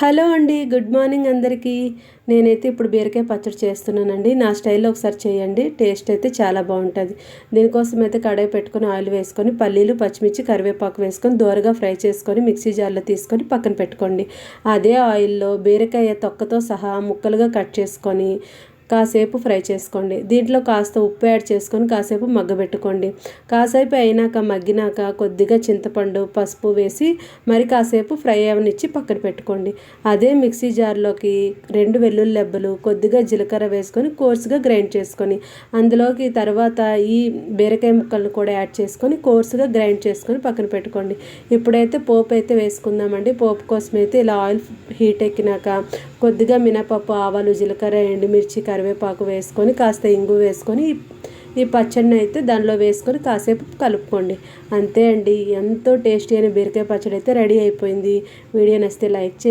Hello అండి good morning అందరికీ. నేనైతే ఇప్పుడు బీరకాయ పచ్చడి చేస్తున్నానండి. నా స్టైల్లో ఒకసారి చేయండి టేస్ట్ అయితే చాలా బాగుంటుంది. దీనికోసం అయితే కడాయి పెట్టుకొని ఆయిల్ వేసుకొని పల్లీలు పచ్చిమిర్చి కరివేపాకు వేసుకొని దోరగా ఫ్రై చేసుకొని మిక్సీ జార్లో తీసుకొని పక్కన పెట్టుకోండి. అదే ఆయిల్లో బీరకాయ తొక్కతో సహా ముక్కలుగా కట్ చేసుకొని కాసేపు ఫ్రై చేసుకోండి. దీంట్లో కాస్త ఉప్పు యాడ్ చేసుకొని కాసేపు మగ్గబెట్టుకోండి. కాసేపు అయినాక మగ్గినాక కొద్దిగా చింతపండు పసుపు వేసి మరి కాసేపు ఫ్రై అవనిచ్చి పక్కన పెట్టుకోండి. అదే మిక్సీ జార్లోకి రెండు వెల్లుల్లి లెబ్బలు కొద్దిగా జీలకర్ర వేసుకొని కోర్సుగా గ్రైండ్ చేసుకొని అందులోకి తర్వాత ఈ బీరకాయ ముక్కలను కూడా యాడ్ చేసుకొని కోర్సుగా గ్రైండ్ చేసుకొని పక్కన పెట్టుకోండి. ఇప్పుడైతే పోపు అయితే వేసుకుందామండి. పోపు కోసం అయితే ఇలా ఆయిల్ హీట్ ఎక్కినాక కొద్దిగా మినపప్పు ఆవాలు జీలకర్ర ఎండుమిర్చి కరివేపాకు వేసుకొని కాస్త ఇంగు వేసుకొని ఈ పచ్చడిని అయితే దానిలో వేసుకొని కాసేపు కలుపుకోండి. అంతే అండి. ఎంతో టేస్టీ అయిన బీరకాయ పచ్చడి అయితే రెడీ అయిపోయింది. వీడియో నచ్చితే లైక్ చేయండి.